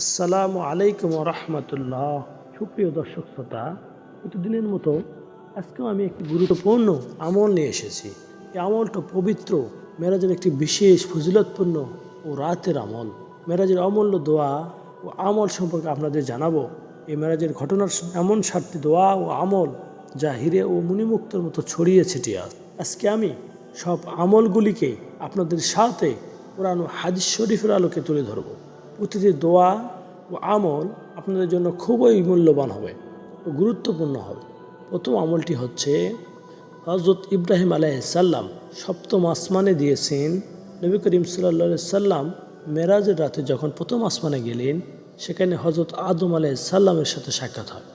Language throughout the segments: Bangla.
আসসালামু আলাইকুম রহমতুল্লাহ। সুপ্রিয় দর্শক শ্রোতা, প্রতিদিনের মতো আজকেও আমি একটি গুরুত্বপূর্ণ আমল নিয়ে এসেছি। এই আমলটা পবিত্র, মেরাজের একটি বিশেষ ফজিলতপূর্ণ ও রাতের আমল। মেরাজের অমূল্য দোয়া ও আমল সম্পর্কে আপনাদের জানাব। এই মেরাজের ঘটনার এমন সাতটি দোয়া ও আমল যা হিরে ও মুনিমুক্তর মতো ছড়িয়ে ছিটিয়ে। আজকে আমি সব আমলগুলিকে আপনাদের সাথে ও হাদিস শরীফের আলোকে তুলে ধরব। প্রতিটি দোয়া ও আমল আপনাদের জন্য খুবই মূল্যবান হবে ও গুরুত্বপূর্ণ হবে। প্রথম আমলটি হচ্ছে হজরত ইব্রাহিম আলাইসাল্লাম সপ্তম আসমানে দিয়েছেন। নবী করিম সাল্লা সাল্লাম মেরাজের রাতে যখন প্রথম আসমানে গেলেন, সেখানে হজরত আদম আলাইসাল্লামের সাথে সাক্ষাৎ হয়।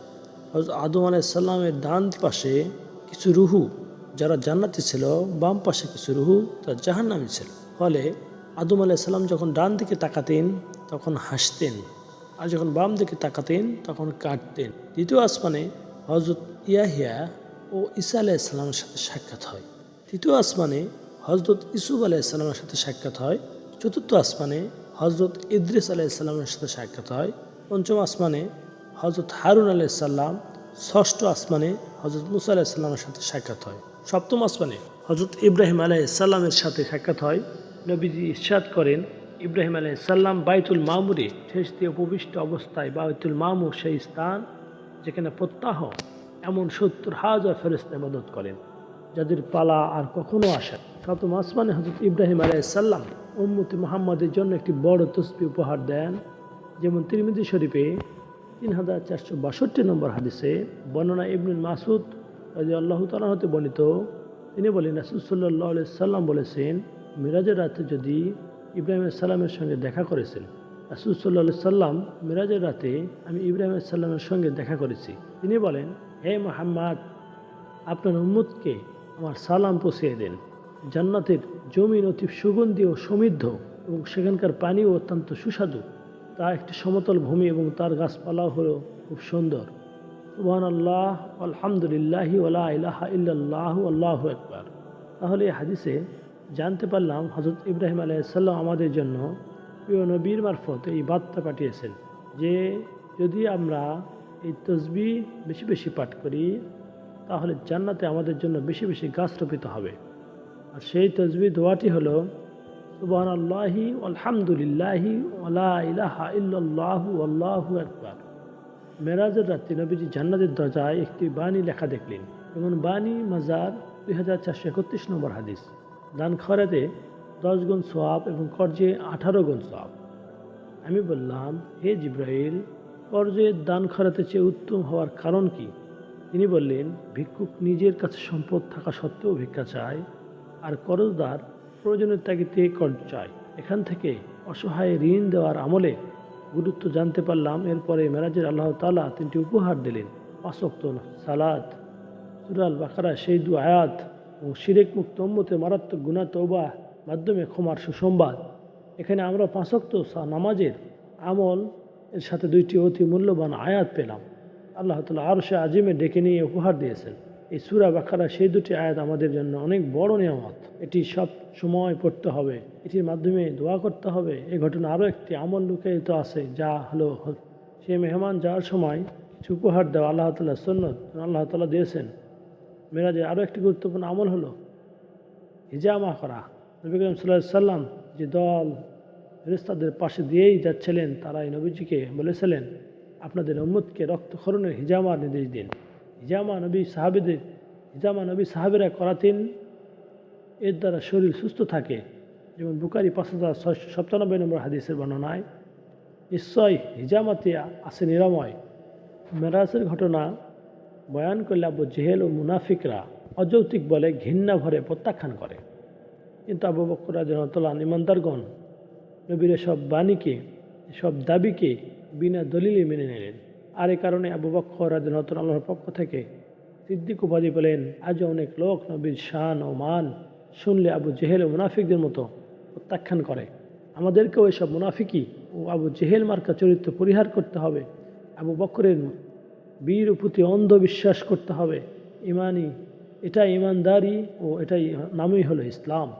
হজরত আদম আলাইসাল্লামের ডান পাশে কিছু রুহু, যারা জান্নাতি ছিল, বাম পাশে কিছু রুহু, তারা জাহান্নামি ছিল। ফলে আদম আলাইসাল্লাম যখন ডান দিকে তাকাতেন, তখন হাসতেন। আর যখন বাম দিকে তাকাতেন, তখন কাটতেন দ্বিতীয় আসমানে হজরত ইয়াহিয়া ও ঈসা আলাইসাল্লামের সাথে সাক্ষাৎ হয়। তৃতীয় আসমানে হজরত ইসুফ আলাইসাল্লামের সাথে সাক্ষাৎ হয়। চতুর্থ আসমানে হজরত ইদ্রিস আলাইসাল্লামের সাথে সাক্ষাৎ হয়। পঞ্চম আসমানে হজরত হারুন আলাইসাল্লাম ষষ্ঠ আসমানে হজরত মুসা আলাইসাল্লামের সাথে সাক্ষাৎ হয়। সপ্তম আসমানে হজরত ইব্রাহিম আলাইসাল্লামের সাথে সাক্ষাৎ হয়। নবীজি ইরশাদ করেন, ইব্রাহিম আলাইসাল্লাম বাইতুল মামুরে, শেষ দিয়ে উপবিষ্ট অবস্থায় বাইতুল মামুর সেই স্থান যেখানে প্রত্যাহ, এমন সত্তর হাজার ফেরস্তা মদত করেন, যাদের পালা আর কখনো আসে সপ্তম আসমানে হজরত ইব্রাহিম আলাইসাল্লাম উম্মতি মোহাম্মদের জন্য একটি বড় তসবি উপহার দেন, যেমন তিরমিদি শরীফে তিন হাজার চারশো বাষট্টি নম্বর হাদিসে বর্ণনা ইবনুল মাসুদ রাজি আল্লাহ তালা হতে বর্ণিত, তিনি বলেন রাসুলসল্লাহ সাল্লাম বলেছেন মিরাজের রাতে যদি ইব্রাহিম সাল্লামের সঙ্গে দেখা করেছেন, রাসুল সাল্লা সাল্লাম মিরাজের রাতে আমি ইব্রাহিম সাল্লামের সঙ্গে দেখা করেছি। তিনি বলেন, হে মোহাম্মদ, আপনার উম্মতকে আমার সালাম পৌঁছিয়ে দেন। জান্নাতের জমিন অতি সুগন্ধি ও সমৃদ্ধ এবং সেখানকার পানিও অত্যন্ত সুস্বাদু। তা একটি সমতল ভূমি এবং তার গাছপালাও হলো খুব সুন্দর। সুবহান আল্লাহ আলহামদুলিল্লাহি ওলা ইলাহা ইল্লাল্লাহু, আল্লাহু একবার তাহলে হাদিসে জানতে পারলাম হজরত ইব্রাহিম আলাইসাল্লাম আমাদের জন্য প্রিয় নবীর মারফত এই বার্তা পাঠিয়েছেন যে যদি আমরা এই তসবি বেশি বেশি পাঠ করি, তাহলে জান্নাতে আমাদের জন্য বেশি বেশি গাছ রোপিত হবে। আর সেই তসবি দোয়াটি হলো সুবাহ আল্লাহি আলহামদুলিল্লাহি ইলাহা ইল্লাল্লাহু আল্লাহু একবার মেরাজের রাত্রি নবীজি জান্নাতের দরজায় একটি বাণী লেখা দেখলেন। এবং বাণী মাজার দুই হাজার চারশো একত্রিশ নম্বর হাদিস। দান খরাতে দশ গুণ সোয়াব এবং কর্জে আঠারো গুণ সোয়াব আমি বললাম, হে জিব্রাইল কর্জের দান খরাতে চেয়ে উত্তম হওয়ার কারণ কি? তিনি বললেন, ভিক্ষুক নিজের কাছে সম্পদ থাকা সত্ত্বেও ভিক্ষা চায়, আর করজদার প্রয়োজনের তাগিতে কর্জ চায়। এখান থেকে অসহায় ঋণ দেওয়ার আমলে গুরুত্ব জানতে পারলাম। এরপরে মেরাজের আল্লাহ তালা তিনটি উপহার দিলেন পাঁচক্ত সালাদ সুরাল বাকারা সেই দু আয়াত ও শিরেক মুক্ত উম্মতের মারাত্মক গুণা তৌবা মাধ্যমে ক্ষমার সুসংবাদ। এখানে আমরা পাঁচক্ত নামাজের আমল, এর সাথে দুইটি অতি মূল্যবান আয়াত পেলাম। আল্লাহ তালা আরও সে আজিমে ডেকে নিয়ে উপহার দিয়েছেন। এই সুরা বাকারা সেই দুটি আয়াত আমাদের জন্য অনেক বড় নিয়ামত। এটি সব সময় পড়তে হবে, এটির মাধ্যমে দোয়া করতে হবে। এই ঘটনা আরও একটি আমল লুকায়িত আছে, যা হলো সে মেহমান যাওয়ার সময় কিছু উপহার দেওয়া আল্লাহ তাল্লাহ সন্ন্যত আল্লাহ তালা দিয়েছেন। মেরাজে আরও একটি গুরুত্বপূর্ণ আমল হলো হিজামা করা। নবী করিম সাল্লাম যে দল ফেরেস্তাদের পাশে দিয়েই যাচ্ছিলেন তারা এই নবীজিকে বলেছিলেন, আপনাদের উম্মতকে রক্তক্ষরণের হিজামার নির্দেশ দিন। হিজামা নবী সাহাবিদের, হিজামা নবী সাহাবেরা করাতেন, এর দ্বারা শরীর সুস্থ থাকে। যেমন বুকারি পাঁচ হাজার ছয়শো সপ্তানব্বই নম্বর হাদিসের বর্ণনায়, নিশ্চয় হিজামাতে আছে নিরাময়। মেরাজের ঘটনা বয়ান করলে আবু জেহেল ও মুনাফিকরা অযৌতিক বলে ঘৃণা ভরে প্রত্যাখ্যান করে। কিন্তু আবু বকরা জনতলা ইমানদারগণ নবীর সব বাণীকে সব দাবিকে বিনা দলিলে মেনে নিলেন। আর এ কারণে আবু বক্কর রাজন আল্লাহর পক্ষ থেকে সিদ্দিক উপাধি পেলেন। আজও অনেক লোক নবীর শান ও মান শুনলে আবু জেহেল ও মুনাফিকদের মতো প্রত্যাখ্যান করে। আমাদেরকেও এসব মুনাফিকই ও আবু জেহেল মার্কা চরিত্র পরিহার করতে হবে। আবু বকরের বীর প্রতি অন্ধবিশ্বাস করতে হবে। ইমানই এটা ইমানদারি ও এটাই নামই হলো ইসলাম।